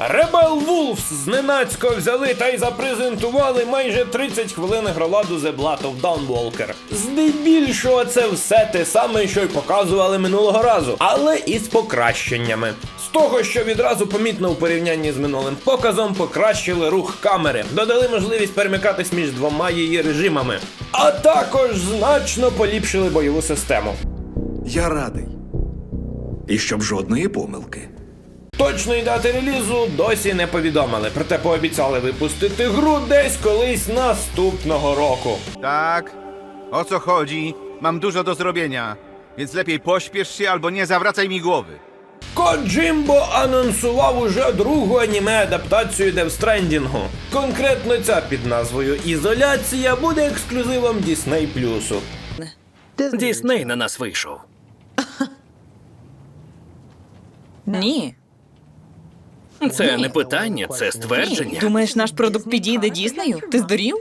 Rebel Wolves зненацько взяли та й запрезентували майже 30 хвилин гроладу The Blood of Dawnwalker. Здебільшого це все те саме, що й показували минулого разу, але із покращеннями. З того, що відразу помітно у порівнянні з минулим показом, покращили рух камери, додали можливість перемикатись між двома її режимами, а також значно поліпшили бойову систему. Я радий. І щоб жодної помилки. Точної дати релізу досі не повідомили, проте пообіцяли випустити гру десь колись наступного року. Tak, o co chodzi? Mam dużo do zrobienia, więc lepiej pośpiesz się albo nie zawracaj mi głowy. Коджимбо анонсував уже другу аніме-адаптацію Девстрендінгу. Конкретно ця під назвою Ізоляція буде ексклюзивом Disney Плюсу. Дісней на нас вийшов. Ні. Це не питання, це ствердження. Думаєш, наш продукт підійде Діснею? Ти здурів?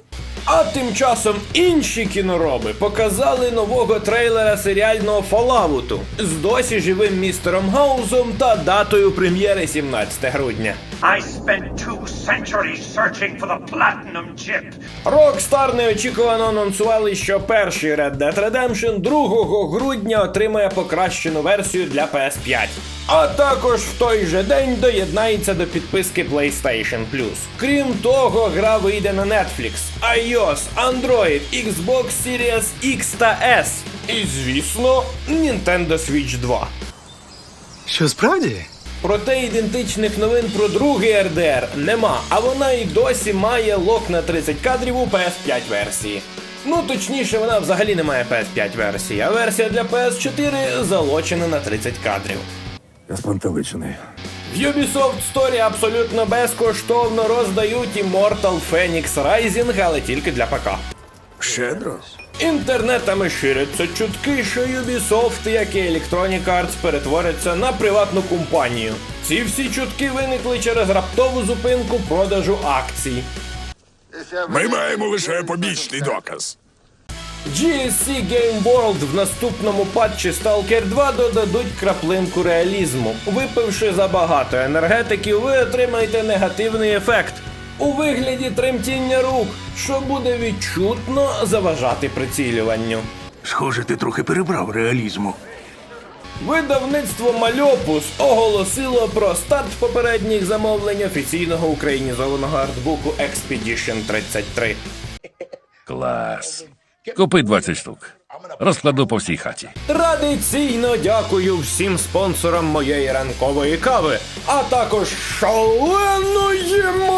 А тим часом інші кінороби показали нового трейлера серіального Фалауту з досі живим містером Гаузом та датою прем'єри 17 грудня. I spent two centuries searching for the platinum chip. Rockstar неочікувано анонсували, що перший Red Dead Redemption 2 грудня отримає покращену версію для PS5. А також в той же день доєднається до підписки PlayStation Plus. Крім того, гра вийде на Netflix, iOS, Android, Xbox Series X та S. І звісно, Nintendo Switch 2. Що справді? Проте ідентичних новин про другий RDR нема, а вона і досі має лок на 30 кадрів у PS5 версії. Ну точніше, вона взагалі не має PS5 версії, а версія для PS4 залочена на 30 кадрів. Я спантеличений. В Ubisoft Story абсолютно безкоштовно роздають Immortal Phoenix Rising, але тільки для ПК. Щедро. Інтернетами ширяться чутки, що Ubisoft, як і Electronic Arts, перетвориться на приватну компанію. Ці всі чутки виникли через раптову зупинку продажу акцій. Ми маємо лише побічний доказ. GSC Game World в наступному патчі Stalker 2 додадуть краплинку реалізму. Випивши забагато енергетиків, ви отримаєте негативний ефект у вигляді тремтіння рук, що буде відчутно заважати прицілюванню. Схоже, ти трохи перебрав реалізму. Видавництво Мальопус оголосило про старт попередніх замовлень офіційного українізованого артбуку Expedition 33. Клас. Купи 20 штук. Розкладу по всій хаті. Традиційно дякую всім спонсорам моєї ранкової кави, а також шаленої